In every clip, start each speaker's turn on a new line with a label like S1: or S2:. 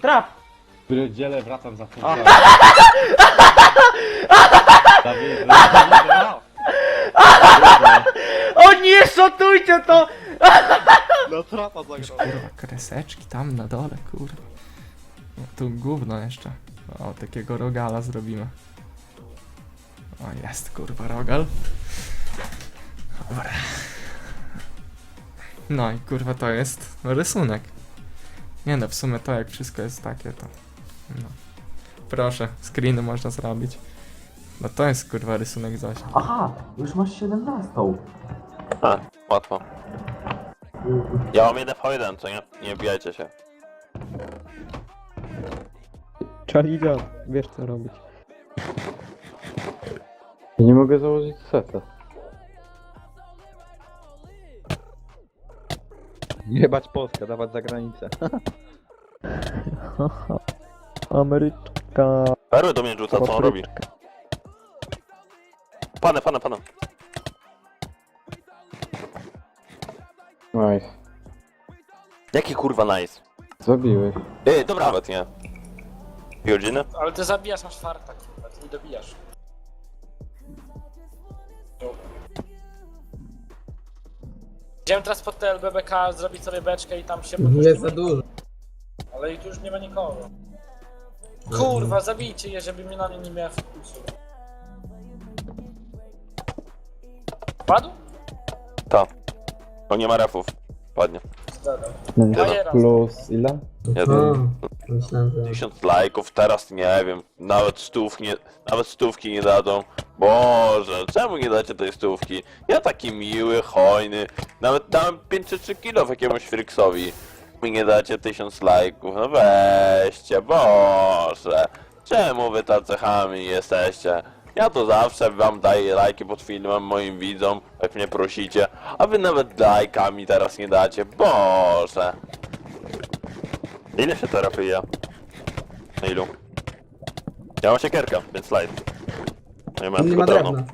S1: Trap!
S2: Pierdziele, wracam za. Dawid,
S1: O nie, szotujcie to!
S2: no trapa zagrał.
S3: Kurwa, kreseczki tam na dole, kurwa. No, tu gówno jeszcze. O, takiego rogala zrobimy. O, jest kurwa rogal. Dobra. No i kurwa to jest rysunek. Nie no, w sumie to jak wszystko jest takie, to... No. Proszę, screeny można zrobić. No to jest kurwa rysunek Zosia.
S4: Aha, już masz 17.
S5: A, łatwo. Ja mam jeden v 1 co nie? Nie wbijajcie się.
S6: Charlie John, wiesz co robić.
S2: Ja nie mogę założyć seta. Jebać Polskę, dawać za granicę.
S6: Ameryczka.
S5: Perły do mnie rzuca, co on robi?
S6: papryczka.
S5: Pane, pane, pane.
S2: Nice.
S5: Jaki kurwa nice.
S2: Zabiłeś.
S5: Ej, dobra. Nawet nie.
S7: Ale ty zabijasz masz farta, kurwa, ty nie dobijasz. Idziemy teraz pod te LBBK, zrobić sobie beczkę i tam się
S8: Jest za dużo.
S7: Ale i tu już nie ma nikogo. Kurwa, zabijcie je, żeby mnie na nie nie miała fokusu. Padł?
S5: Ta. O, nie ma refów. Padnie.
S7: Zadał.
S5: Jeden.
S6: Plus ile?
S8: Myślałem, że...
S5: Tysiąc lajków, teraz nie wiem. Nawet stówki nie, nawet stówki nie dadzą. Boże, czemu nie dacie tej stówki? Ja taki miły, hojny. Nawet dałem 5 czy 3 kilo jakiemuś friksowi. Mi nie dacie tysiąc lajków. No weźcie, Boże. Czemu wy tacy chami jesteście? Ja to zawsze wam daję lajki pod filmem moim widzom, jak mnie prosicie, a wy nawet lajkami teraz nie dacie. Boże. Ile się teraz pije? Na ilu? Ja mam siekierkę, więc slajd. Nie ma,
S8: Nie
S5: tylko
S8: ma drewna.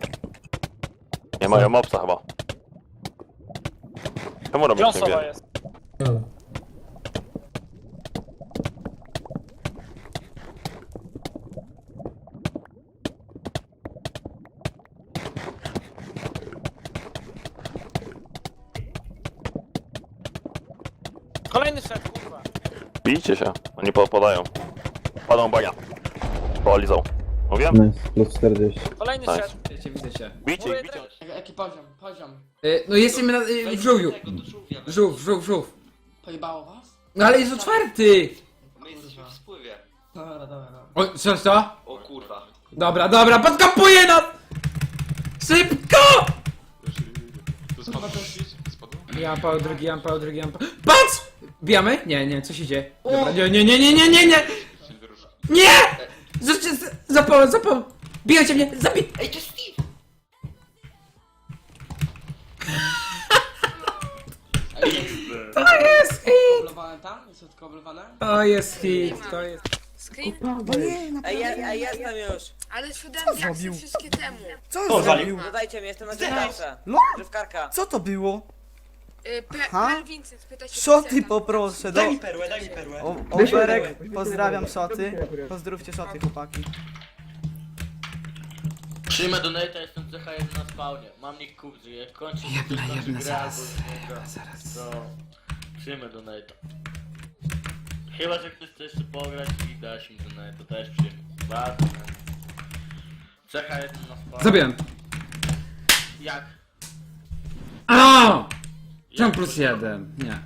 S5: Nie mają mopsa chyba. Czemu robisz nie
S7: Wiąsowa jest.
S8: Dobra.
S7: Kolejny szef, kurwa.
S5: Bijcie się, oni podpadają. Padą bania. Polizą. Mówiłem?
S6: Nice, plus 40.
S7: Kolejny
S5: Nice.
S7: szef.
S9: Wiecie, widzę cię.
S5: Bijcie
S7: Mówię,
S5: ich, bijcie.
S9: Jaki poziom, poziom. Y, no jesteśmy na, y, w żółwiu. Żółw, żółw, żółw.
S8: Pojebało was?
S9: No ale jest otwarty!
S8: My jesteśmy w spływie. Dobra, dobra, dobra.
S9: O, co, co?
S8: O kurwa.
S9: Dobra, dobra, podkapuje nas! Szybko! Ja mam pał drugi, ja mam pał drugi, ja mam pał... Patrz! Bijamy? Nie, nie, coś idzie. Dobra, nie, nie, nie, nie, nie, nie, nie! Nie! Zresztą, zapał, zapał! Biją cię mnie, zabij!
S8: Ej, to jest Steve!
S9: To jest hit!
S8: Tam? Jest oblowane?
S9: To jest hit, to jest...
S10: Ej, ja, ej, jestem już.
S11: Ale siódemki jak wszystkie temu.
S10: Co zrobił? Dodajcie mnie, jestem na dziennikarze. Żywkarka.
S1: Co to było?
S11: Y, Pe
S1: Ha?
S11: Pan Vincent, pytaj się
S1: Szoty
S11: Vincenta.
S1: poproszę, do...
S10: Daj mi perłę, daj mi perłę.
S1: O, Oberek, pozdrawiam szoty. Pozdrówcie szoty, chłopaki.
S10: Przyjmę donata, jestem CH1 na spawnie. Mam nick Kubzy, jak kończy
S9: Jedna,
S10: kończy
S9: jedna,
S10: albo
S9: zaraz,
S10: nie gra,
S9: zaraz.
S10: To przyjmę donata. Chyba, że ktoś chce jeszcze pograć i dać mi donata, to też przyjmę. Bardzo chętnie. CH1 na spawnie.
S9: Zabiłem.
S10: Jak?
S9: A! Czemu plus jeden? Nie.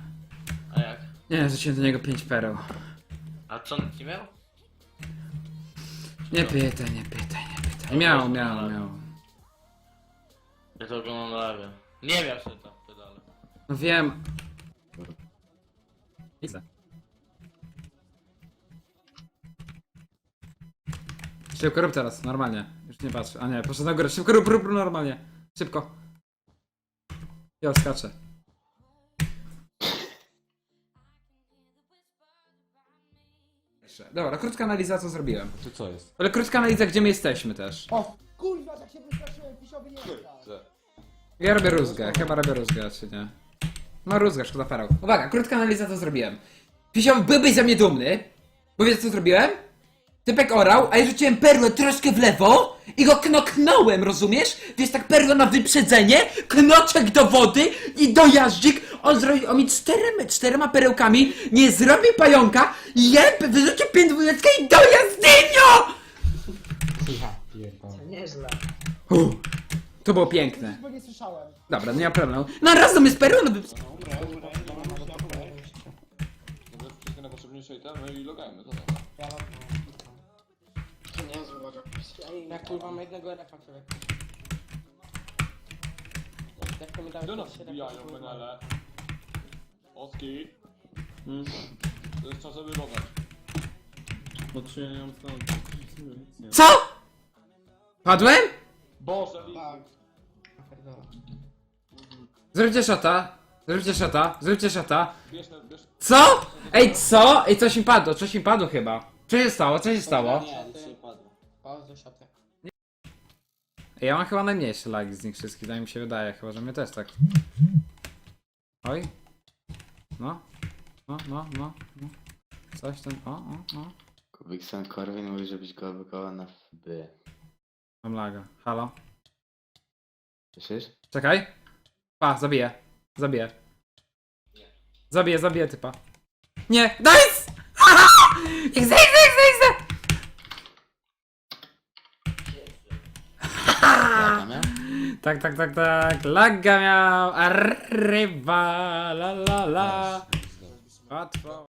S10: A jak?
S9: Nie, rzuciłem do niego 5 pereł.
S10: A co nic nie miał?
S9: Nie pytaj, nie pytaj, nie pytaj. Miał, miał, miał.
S10: Ja to oglądam na live. Nie miał się tam pedale.
S9: No wiem. Widzę. Szybko rób teraz, normalnie. Już nie patrz. A nie, proszę na górę. Szybko rób, rób, rób normalnie. Szybko. Ja skaczę. Dobra, krótka analiza, co zrobiłem.
S10: To co jest?
S9: Ale krótka analiza, gdzie my jesteśmy też.
S4: O, kurwa, tak się wystraszyłem, pisiowy nie
S9: Ja robię rózgę, chyba robię rózgę, czy nie? No rózgę, szkoda pereł. Uwaga, krótka analiza, co zrobiłem. Pisał, byłbyś ze mnie dumny, bo wiesz co zrobiłem? Typek orał, a ja rzuciłem perłę troszkę w lewo i go knoknąłem, rozumiesz? Wiesz, tak perła na wyprzedzenie, knoczek do wody i dojaździk. On zrobił, on mi czterema, czterema perełkami nie zrobił pająka, jeb, wyrzucił piętdwójeczkę i dojazdynio!
S8: Nieźle.
S9: To było piękne.
S4: Bo nie słyszałem.
S9: Dobra, nie ma problemu. No raz do mnie z perłą na wyprzedzenie.
S10: Wszystkie najpotrzebniejsze itemy i logajmy, to
S8: To nie zły uwaga. Ja kurwa mam jednego RF-a człowiek. Jak to mi dało
S10: Do nas wbijają menele. Oski. To jest czas, żeby nie mam stąd.
S9: Co? Padłem?
S10: Boże,
S9: Zróbcie szata. Zróbcie szata. Zróbcie
S10: bierz ten, bierz
S9: Co? Ej, co? Ej, coś mi padło, coś mi padło chyba. Co się stało? Co się stało?
S8: Bardzo siatek.
S9: Ej, ja mam chyba najmniejsze lagi z nich wszystkich, tak mi się wydaje, chyba że mnie też tak. Oj. No. No, no, no. no. Coś tam, o, o, o.
S8: Kubikson Korwin mówi, żebyś go wykołał na FB.
S9: Mam laga. Halo?
S8: Słyszysz?
S9: Czekaj. Pa, zabiję. Zabiję. Zabiję, zabiję typa. Nie! Nice! Haha! Chcę, chcę, chcę! Tak, tak, tak, tak. Laga miał. Arriba, la la la. Łatwo.